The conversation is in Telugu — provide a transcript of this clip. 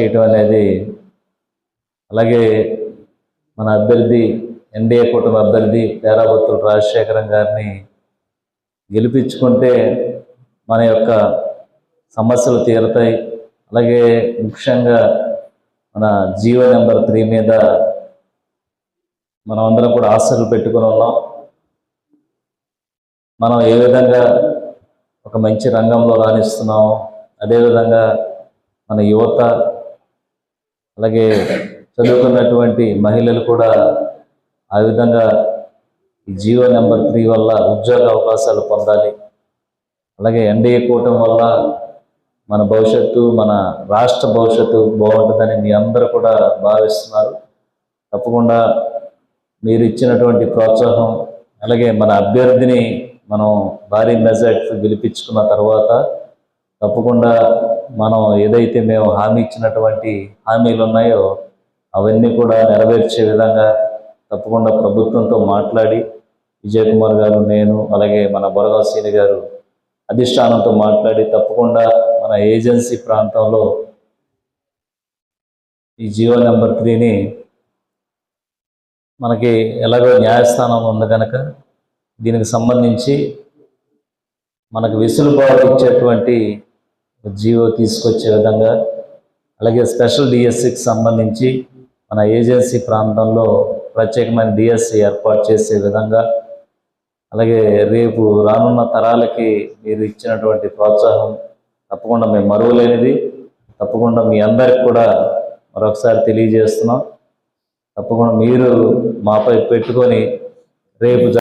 చేయటం అనేది అలాగే మన అభ్యర్థి ఎన్డీఏ కూటమి అభ్యర్థి పేరాబత్తుల రాజశేఖరం గారిని గెలిపించుకుంటే మన యొక్క సమస్యలు తీరుతాయి. అలాగే ముఖ్యంగా మన జియో నెంబర్ త్రీ మీద మనం అందరం కూడా ఆశలు పెట్టుకుని ఉన్నాం. మనం ఏ విధంగా ఒక మంచి రంగంలో రాణిస్తున్నాము అదేవిధంగా మన యువత అలాగే చదువుకున్నటువంటి మహిళలు కూడా ఆ విధంగా ఈ జియో నెంబర్ త్రీ వల్ల ఉద్యోగ అవకాశాలు పొందాలి. అలాగే ఎన్డీఏ కూటమి వల్ల మన భవిష్యత్తు మన రాష్ట్ర భవిష్యత్తు బాగుంటుందని మీ అందరూ కూడా భావిస్తున్నారు. తప్పకుండా మీరు ఇచ్చినటువంటి ప్రోత్సాహం అలాగే మన అభ్యర్థిని మనం భారీ మెజార్టీ గెలిపించుకున్న తర్వాత తప్పకుండా మనం ఏదైతే మేము హామీ ఇచ్చినటువంటి హామీలు ఉన్నాయో అవన్నీ కూడా నెరవేర్చే విధంగా తప్పకుండా ప్రభుత్వంతో మాట్లాడి విజయ్ కుమార్ గారు నేను అలాగే మన బొరగా సీని గారు అధిష్టానంతో మాట్లాడి తప్పకుండా మన ఏజెన్సీ ప్రాంతంలో ఈ జియో నెంబర్ త్రీని మనకి ఎలాగో న్యాయస్థానం ఉంది కనుక దీనికి సంబంధించి మనకు వెసులుబాటు ఇచ్చేటువంటి జియో తీసుకొచ్చే విధంగా అలాగే స్పెషల్ డిఎస్సికి సంబంధించి మన ఏజెన్సీ ప్రాంతంలో ప్రత్యేకమైన డిఎస్సి ఏర్పాటు చేసే విధంగా అలాగే రేపు రానున్న తరాలకి మీరు ఇచ్చినటువంటి ప్రోత్సాహం తప్పకుండా మేము మరువలేనిది. తప్పకుండా మీ అందరికి కూడా మరొకసారి తెలియజేస్తున్నాం. తప్పకుండా మీరు మాపై పెట్టుకొని రేపు